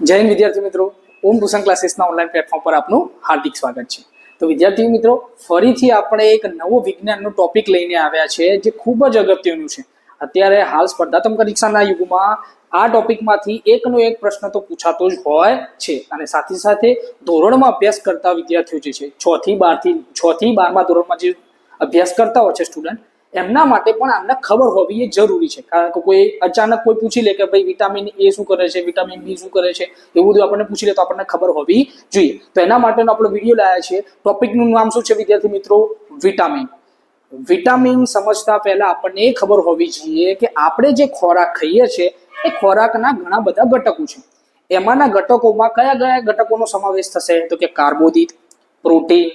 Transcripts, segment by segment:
હિન્દ વિદ્યાર્થી મિત્રો. ઓમ ટ્યુશન ક્લાસીસના ઓનલાઈન પ્લેટફોર્મ પર આપનું હાર્દિક સ્વાગત છે. તો વિદ્યાર્થી મિત્રો, ફરીથી આપણે એક નવો વિજ્ઞાનનો ટોપિક લઈને આવ્યા છે જે ખૂબ જ અગત્યનું છે. અત્યારે હાલ સ્પર્ધાત્મક પરીક્ષાના યુગમાં આ ટોપિકમાંથી એકનો એક પ્રશ્ન તો પૂછાતો જ હોય છે અને સાથે સાથે ધોરણમાં અભ્યાસ કરતા વિદ્યાર્થીઓ જે છે, છ થી બારથી, છ થી બારમા ધોરણમાં જે અભ્યાસ કરતા હોય છે સ્ટુડન્ટ એમના માટે પણ આમને ખબર હોવી એ જરૂરી છે. કારણ કે કોઈ અચાનક કોઈ પૂછી લે કે ભાઈ વિટામિન એ શું કરે છે, વિટામિન બી શું કરે છે, એવું બધું આપણને પૂછી લે તો આપણને ખબર હોવી જોઈએ. તો એના માટેનો આપણો વીડિયો લાવ્યા છે. ટોપિકનું નામ શું છે વિદ્યાર્થી મિત્રો? વિટામિન વિટામિન સમજતા પહેલા આપણને એ ખબર હોવી જોઈએ કે આપણે જે ખોરાક ખાઈએ છીએ એ ખોરાકના ઘણા બધા ઘટકો છે. એમાંના ઘટકોમાં કયા કયા ઘટકોનો સમાવેશ થશે? તો કે કાર્બોદિત, પ્રોટીન,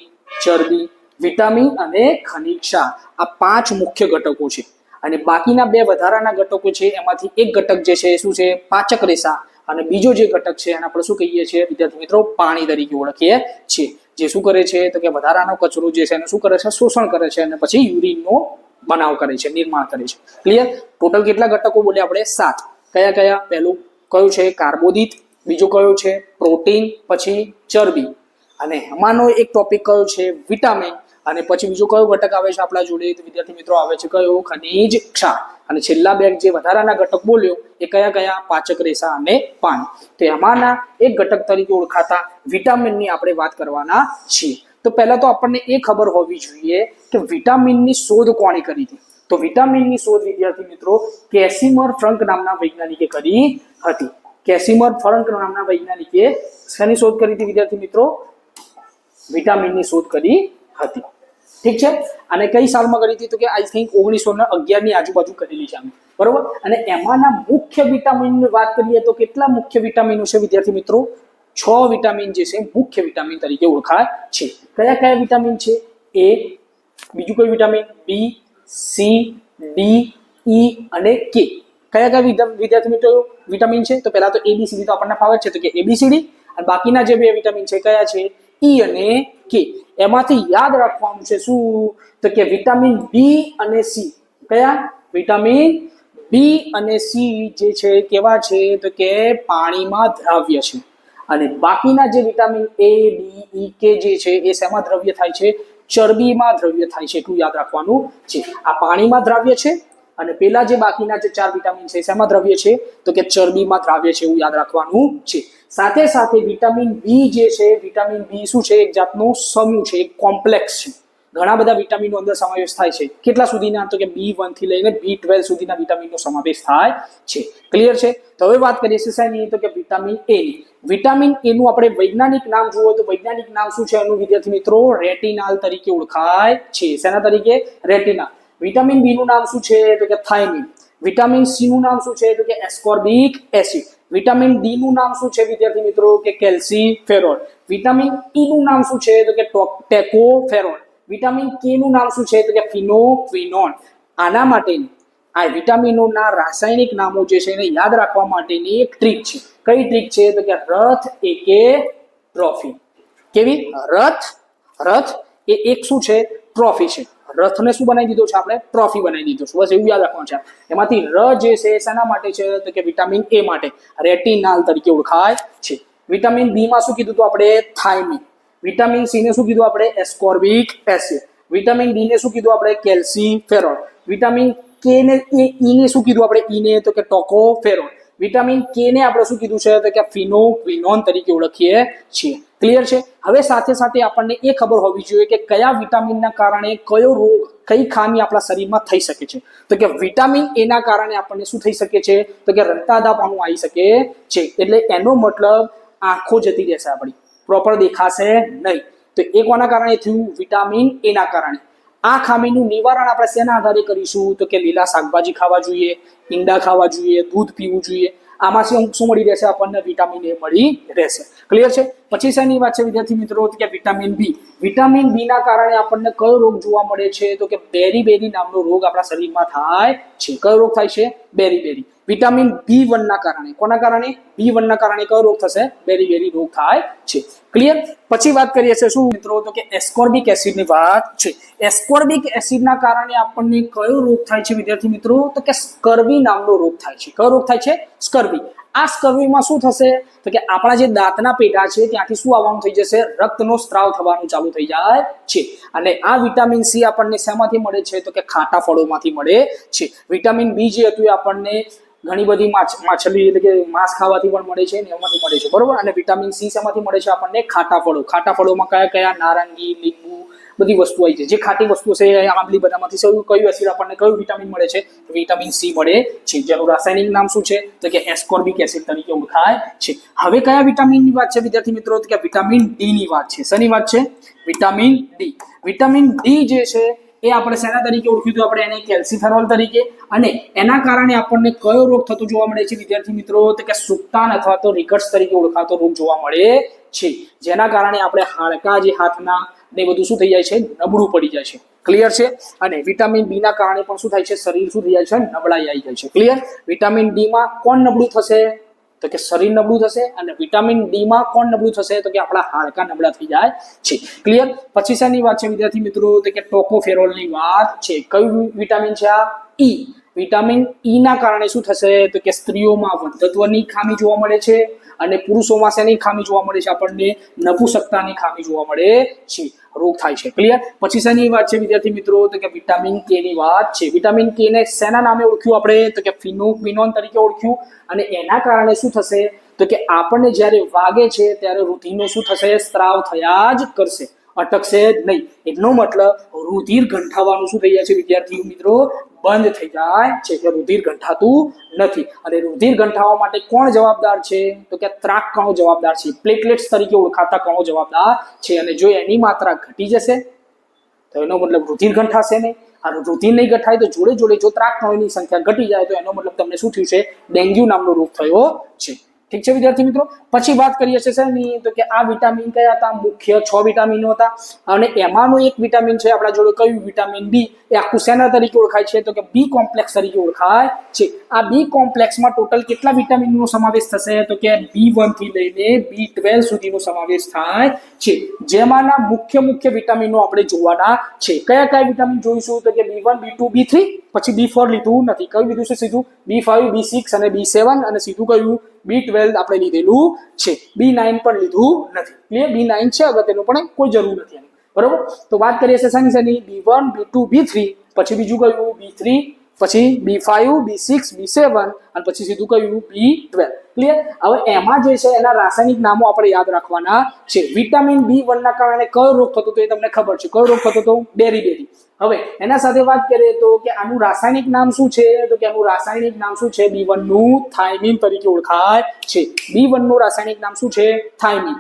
ચરબી વિટામિન અને ખનિજ ક્ષાર આ પાંચ મુખ્ય ઘટકો છે. અને બાકીના બે વધારાના ઘટકો છે, એમાંથી એક ઘટક જે છે, શું છે? પાચક રેસા. અને બીજો જે ઘટક છે, એને આપણે શું કહીએ છીએ? વિદ્યાર્થી મિત્રો, પાણી તરીકે ઓળખીએ છીએ. જે શું કરે છે? તો કે વધારાનો કચરો જે છે, એને શું કરે છે? શોષણ કરે છે અને પછી યુરિનનો બનાવ કરે છે, નિર્માણ કરે છે. ક્લિયર ટોટલ કેટલા ઘટકો બોલ્યા આપણે? સાત. કયા કયા? પહેલું કયું છે? કાર્બોદિત. બીજું કયો છે? પ્રોટીન. પછી ચરબી. અને એમાંનો એક ટોપિક કયો છે, વિટામિન. અને પછી બીજો કયો ઘટક આવે છે આપણા જોડે? વિદ્યાર્થી મિત્રો આવે છે કયો? ખનિજ ક્ષાર. અને છેલ્લા બે જે વધારાના ઘટક બોલ્યો, એ કયા કયા? પાચક રેસા અને પાણી તો એમાંના એક ઘટક તરીકે ઓળખાતા વિટામિનની આપણે વાત કરવાના છીએ. તો પહેલા તો આપણને એ ખબર હોવી જોઈએ કે વિટામિનની શોધ કોણે કરી હતી? તો વિટામિનની શોધ વિદ્યાર્થી મિત્રો કેસિમર ફ્રંક નામના વૈજ્ઞાનિકે કરી હતી. કેસિમર ફ્રંક નામના વૈજ્ઞાનિકે શેની શોધ કરી હતી વિદ્યાર્થી મિત્રો? વિટામિનની શોધ કરી હતી. ઠીક છે? અને કઈ સાલમાં કરી હતી તો કે આઈ થિંક ઓગણીસો ને અગિયારની આજુબાજુ કરેલી છે આમ. બરોબર? અને એમાંના મુખ્ય વિટામિનની વાત કરીએ તો કેટલા મુખ્ય વિટામિનો છે વિદ્યાર્થી મિત્રો? છ વિટામિન જે છે મુખ્ય વિટામિન તરીકે ઓળખાય છે. કયા કયા વિટામિન છે? એ, બીજું કોઈ vitamin B C D E અને કે કયા કયા વિદ્યાર્થી મિત્રો વિટામિન છે? તો પહેલા તો એબીસીડી તો આપણને ફાવે છે તો કે એબીસીડી અને બાકીના જે બે વિટામિન છે, કયા છે? ઈ અને કે એમાંથી યાદ રાખવાનું છે શું? તો કે વિટામિન બી અને સી કયા? વિટામિન બી અને સી જે છે કેવા છે? તો કે પાણીમાં દ્રાવ્ય છે. અને બાકીના જે વિટામિન એ ડી ઈ કે જે છે, એ શેમાં દ્રવ્ય થાય છે? ચરબીમાં દ્રવ્ય થાય છે. એટલું યાદ રાખવાનું છે. આ પાણીમાં દ્રાવ્ય છે અને પેલા જે બાકીના જે ચાર વિટામિન છે, શેમાં દ્રવ્ય છે? તો કે ચરબીમાં દ્રાવ્ય છે, એવું યાદ રાખવાનું છે. સાથે સાથે વિટામિન બી જે છે, વિટામિન બી શું છે? એક જાતનું સમૂહ છે, એક કોમ્પ્લેક્સ છે. ઘણા બધા વિટામિનનો અંદર સમાવેશ થાય છે. કેટલા સુધીના? તો કે બી વનથી લઈને બી ટ્વેલ્વ સુધીના વિટામિનનો સમાવેશ થાય છે. ક્લિયર છે? તો હવે વાત કરીએ શેની તો કે વિટામિન એ વિટામિન એ નું આપણે વૈજ્ઞાનિક નામ જુઓ તો વૈજ્ઞાનિક નામ શું છે એનું વિદ્યાર્થી મિત્રો? રેટિનાલ તરીકે ઓળખાય છે. શેના તરીકે? રેટિનાલ વિટામિન બી નું નામ શું છે? તો કે થાઇમિન. વિટામિન સી નું નામ શું છે? તો કે એસ્કોર્બિક એસિડ વિટામિન ડી નું નામ શું છે, વિદ્યાર્થી મિત્રો? કે કેલ્સીફેરોલ વિટામિન ઈ નું નામ શું છે? તો કે ટેકોફેરોલ. વિટામિન કે નું નામ શું છે? તો કે ફિનોક્વિનોન આના માટેની, આ વિટામિનોના રાસાયણિક નામો જે છે એને યાદ રાખવા માટેની એક ટ્રીક છે. કઈ ટ્રીક છે? તો કે રથ એકે ટ્રોફી. કેવી? રથ રથ એ એક શું છે? ટ્રોફી છે. રથને શું બનાવી દીધો છે આપણે? ટ્રોફી બનાવી દીધો છે. બસ એવું યાદ રાખવાનું છે. એમાંથી ર જે છે, શેના માટે છે? તો કે વિટામિન એ માટે. રેટિનાલ તરીકે ઓળખાય છે. વિટામિન બી માં શું કીધું હતું આપણે? થાઇમિન વિટામિન સી ને શું કીધું આપણે? એસ્કોર્બિક એસિડ વિટામિન ડી ને શું કીધું આપણે? કેલ્સીફેરોલ વિટામિન કે ને, એ ઈ ને શું કીધું આપણે? ઈ ને, તો કે ટોકોફેરોલ વિટામિન કે ને આપણે શું કીધું છે? તો કે ફિનોક્વિનોન તરીકે ઓળખીએ છીએ. ક્લિયર છે? હવે સાથે સાથે આપણને એ ખબર હોવી જોઈએ કે કયા વિટામિનના કારણે કયો રોગ, કઈ ખામી આપણા શરીરમાં થઈ શકે છે. તો કે વિટામિન એના કારણે આપણને શું થઈ શકે છે? તો કે રક્તાદાપાનું આવી શકે છે. એટલે એનો મતલબ આંખો જતી રહેશે આપણી. પ્રોપર દેખાશે નહીં. તો એ કોના કારણે થયું? વિટામિન એના કારણે. આ ખામીનું નિવારણ આપણે શેના આધારે કરીશું? તો કે લીલા શાકભાજી ખાવા જોઈએ, ઈંડા ખાવા જોઈએ, દૂધ પીવું જોઈએ. આમાંથી અમુક શું મળી રહેશે? આપણને વિટામિન એ મળી રહેશે. ક્લિયર છે? પછી શેની વાત છે વિદ્યાર્થી મિત્રો? કે વિટામિન બી વિટામિન બી ના કારણે આપણને કયો રોગ જોવા મળે છે? તો કે બેરી બેરી નામનો રોગ આપણા શરીરમાં થાય છે. કયો રોગ થાય છે? બેરી બેરી. વિટામિન બી વનના કારણે. કોના કારણે? બી વનના કારણે કયો રોગ થશે? બેરી બેરી રોગ થાય છે. ક્લિયર પછી વાત કરીએ છીએ શું મિત્રો? તો કે એસ્કોર્બિક એસિડની વાત છે. એસ્કોર્બિક એસિડના કારણે આપણને કયો રોગ થાય છે વિદ્યાર્થી મિત્રો? તો કે સ્કર્વી નામનો રોગ થાય છે. કયો રોગ થાય છે? સ્કર્વી આ સ્કર્વીમાં શું થશે? તો કે આપણા જે દાંતના પેટા છે, ત્યાંથી શું આવવાનું થઈ જશે? રક્તનો સ્ત્રાવ થવાનું ચાલુ થઈ જાય છે. અને આ વિટામિન સી આપણને શેમાંથી મળે છે? તો કે ખાટા ફળોમાંથી મળે છે. વિટામિન બી જે હતું એ આપણને ઘણી બધી માછ, માછલી એટલે કે માંસ ખાવાથી પણ મળે છે ને એમાંથી મળે છે. બરોબર? અને વિટામિન સી શેમાંથી મળે છે? આપણને ખાટા ફળો. ખાટા ફળોમાં કયા કયા નારંગી, લીંબુ બધી વસ્તુ આવી છે જે ખાટી વસ્તુ છે આંબલી બધામાંથી સૌ કયું એસિડ આપણને કયું વિટામિન મળે છે? વિટામિન સી મળે છે. જેનું રાસાયણિક નામ શું છે? તો કે એસ્કોર્બિક એસિડ તરીકે ઓળખાય છે. હવે કયા વિટામિનની વાત છે, વિદ્યાર્થી મિત્રો? તો કે વિટામિન ડી ની વાત છે. શેની વાત છે? વિટામિન ડી વિટામિન ડી જે છે, એ આપણે શેના તરીકે ઓળખ્યું હતું? આપણે એને કેલ્સીફેરોલ તરીકે. અને એના કારણે આપણને કયો રોગ થતો જોવા મળે છે, વિદ્યાર્થી મિત્રો? તો કે સુક્તાન અથવા તો રિકટ્સ તરીકે ઓળખાતો રોગ જોવા મળે છે. જેના કારણે આપણે હાડકા જે હાથના ને બધું શું થઈ જાય છે? નબળું પડી જાય છે. ક્લિયર છે? અને વિટામિન બી ના કારણે પણ શું થાય છે? શરીર શું થઈ જાય છે? નબળાઈ આવી જાય છે. ક્લિયર વિટામિન ડી માં કોણ નબળું થશે? તો કે શરીર નબળું થશે અને વિટામિન ડી માં કોણ નબળું થશે? તો કે આપણા હાડકા નબળા થઈ જાય છે. ક્લિયર પછી શેની વાત છે વિદ્યાર્થી મિત્રો? તો કે ટોકોફેરોલની વાત છે. કયું વિટામિન છે આ? ઈ વિટામિન ઈ ના કારણે શું થશે? તો કે સ્ત્રીઓમાં વંધત્વની ખામી જોવા મળે છે અને પુરુષોમાં શેની ખામી જોવા મળે છે? આપણને નપુસકતાની ખામી જોવા મળે છે. રોગ થાય છે. ક્લિયર પછી શેની વાત છે વિદ્યાર્થી મિત્રો? તો કે વિટામિન કે ની વાત છે. વિટામિન કે ને શેના નામે ઓળખ્યું આપણે? તો કે ફિનોક્વિનોન તરીકે ઓળખ્યું. અને એના કારણે શું થશે? તો કે આપણને જ્યારે વાગે છે ત્યારે રુધિરનો શું થશે? સ્ત્રાવ થયા જ કરશે. અટકશે જ નહીં. એનો મતલબ રુધિર ગંઠાવાનું શું થઈ જાય છે વિદ્યાર્થી મિત્રો? બંધ થઈ જાય છે કે રુધિર ગંઠાતું નથી. અને રુધિર ગંઠાવા માટે કોણ જવાબદાર છે? તો કે ત્રાક કણો જવાબદાર છે. પ્લેટલેટ્સ તરીકે ઓળખાતા કણો જવાબદાર છે. અને જો એની માત્રા ઘટી જશે, તો એનો મતલબ રુધિર ગંઠાશે નહીં. અને રુધિર નહીં ગંઠાય તો જોડે જોડે જો ત્રાક કણોની સંખ્યા ઘટી જાય, તો એનો મતલબ તમને શું થયું છે? ડેન્ગ્યુ નામનો રોગ થયો છે. ઠીક છે, વિદ્યાર્થી મિત્રો? પછી વાત કરીએ છીએ સાહેબની તો કે આ વિટામિન કયા હતા? મુખ્ય છ વિટામિનો હતા. અને એમાંનું એક વિટામિન છે, આપણા જોડે કયું વિટામિન બી? એ આખું શેના તરીકે ઓળખાય છે? તો કે બી કોમ્પ્લેક્સ તરીકે ઓળખાય છે. આ બી કોમ્પ્લેક્સમાં ટોટલ કેટલા વિટામિનનો સમાવેશ થશે? તો કે બી વનથી લઈને બી ટ્વેલ્વ સુધીનો સમાવેશ થાય છે. જેમાંના મુખ્ય મુખ્ય વિટામિનો આપણે જોવાના છે. કયા કયા વિટામિન જોઈશું? તો કે B one, B two, B three પછી બી ફોર લીધું નથી. કયું લીધું છે સીધું? બી ફાઈવ, બી સિક્સ અને બી સેવન અને સીધું કયું? બી ટ્વેલ્વ આપણે લીધેલું છે. બી નાઇન પણ લીધું નથી. ક્લિયર બી નાઇન છે અગત્યનું પણ કોઈ જરૂર નથી બરોબર? તો વાત કરીએ છીએ શાની શાની B one, B two, B three. પછી બીજું કયું? B three. પછી બી ફાઈવ બી સિક્સ બી સેવન અને પછી સીધું કહ્યું બી ટ્વેલ્વ ક્લિયર હવે એમાં જે છે એના રાસાયણિક નામો આપણે યાદ રાખવાના છે. વિટામિન બી વનના કારણે કયો રોગ થતો હતો એ તમને ખબર છે. કયો રોગ થતો હતો? બેરી બેરી હવે એના સાથે વાત કરીએ તો કે આનું રાસાયણિક નામ શું છે? તો કે આનું રાસાયણિક નામ શું છે? બી વનનું થાઇમિન તરીકે ઓળખાય છે. બી વનનું રાસાયણિક નામ શું છે? થાઇમિન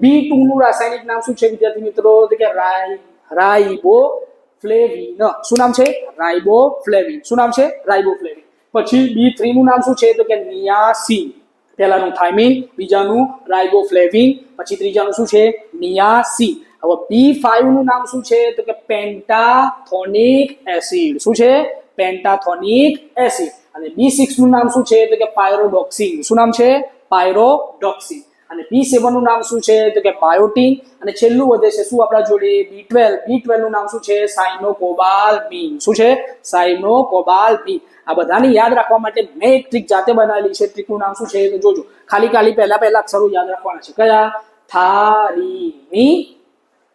બી નું રાસાયણિક નામ શું છે વિદ્યાર્થી મિત્રો? તો કે રાઈ રાઈબો ફ્લેવિન. શું નામ છે? રાઇબો ફ્લેવિન. શું નામ છે? રાઇબો ફ્લેવિન. પછી બી થ્રી નું નામ શું છે? તો કે નિયાસિન પહેલાનું થાઇમિન બીજાનું રાઈબો ફ્લેવિન. પછી ત્રીજાનું શું છે? નિયાસિન હવે બી ફાઈવનું નામ શું છે? તો કે પેન્ટાથોનિક એસિડ. શું છે? Pantothenic acid. અને બી સિક્સનું નામ શું છે? તો કે પાયરોડોક્સિન. શું નામ છે? પાયરોડોક્સિન. અને બી સેવનનું નામ શું છે? તો કે બાયોટીન. અને છેલ્લું વધે છે શું આપણા જોડે? બી ટ્વેલ્વ બી ટ્વેલ્વનું નામ શું છે? સાઇનોકોબાલ્મિન શું છે? સાઇનોકોબાલ્મિન આ બધાને યાદ રાખવા માટે મેં એક ટ્રીક જાતે બનાવેલી છે. ટ્રીકનું નામ શું છે? તો જોજો. ખાલી ખાલી પહેલા પહેલા અક્ષરો યાદ રાખવાના છે. કયા? થારીની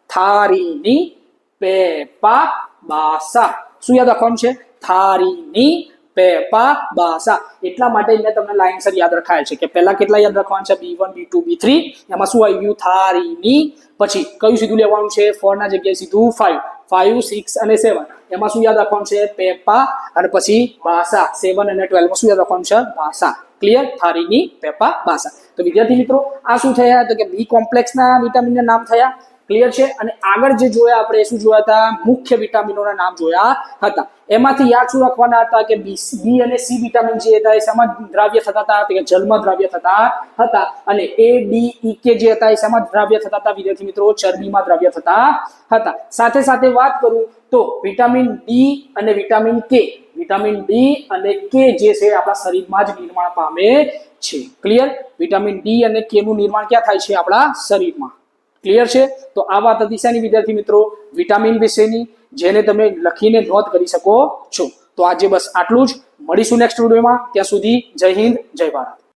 થારીની પેપા બાસા શું યાદ રાખવાનું છે? થારીની પેપા બાસા એટલા માટે એને તમને લાઇનસર યાદ રખાય છે કે પહેલા કેટલા યાદ રાખવાના છે? B one, B two, B three. એમાં શું આવી ગયું? થારીની. પછી કયું સીધું લેવાનું છે? ફોર ના જગ્યાએ સીધું ફાઈવ ફાઈવ સિક્સ અને સેવન એમાં શું યાદ રાખવાનું છે? પેપા અને પછી ભાષા સેવન અને ટ્વેલ્વમાં શું યાદ રાખવાનું છે? ભાષા ક્લિયર થારીની પેપા ભાષા તો વિદ્યાર્થી મિત્રો, આ શું થયા? તો કે બી કોમ્પ્લેક્સના વિટામિનના નામ થયા. ક્લિયર છે? અને આગળ જે જોયા આપણે શું જોયા હતા? મુખ્ય વિટામિનોના નામ જોયા હતા. એમાંથી યાદ શું રાખવાના હતા કે બી બી અને સી વિટામિન જે હતા, એ શેમાં દ્રાવ્ય થતા હતા? કે જલમાં દ્રાવ્ય થતા હતા. અને એ ડી ઈ કે જે હતા, એ શેમાં દ્રાવ્ય થતા હતા વિદ્યાર્થી મિત્રો? ચરબીમાં દ્રાવ્ય થતા હતા. સાથે સાથે વાત કરું તો વિટામિન ડી અને વિટામિન કે વિટામિન ડી અને કે જે છે, આપણા શરીરમાં જ નિર્માણ પામે છે. ક્લિયર વિટામિન ડી અને કે નું નિર્માણ ક્યાં થાય છે? આપણા શરીરમાં. ક્લિયર છે? તો આ વાત હતી શાની વિદ્યાર્થી મિત્રો, વિટામિન વિશેની, જેને તમે લખીને નોંધ કરી શકો છો. તો આજે બસ આટલું જ. મળીશું નેક્સ્ટ વિડીયોમાં ત્યાં સુધી જય હિન્દ, જય ભારત.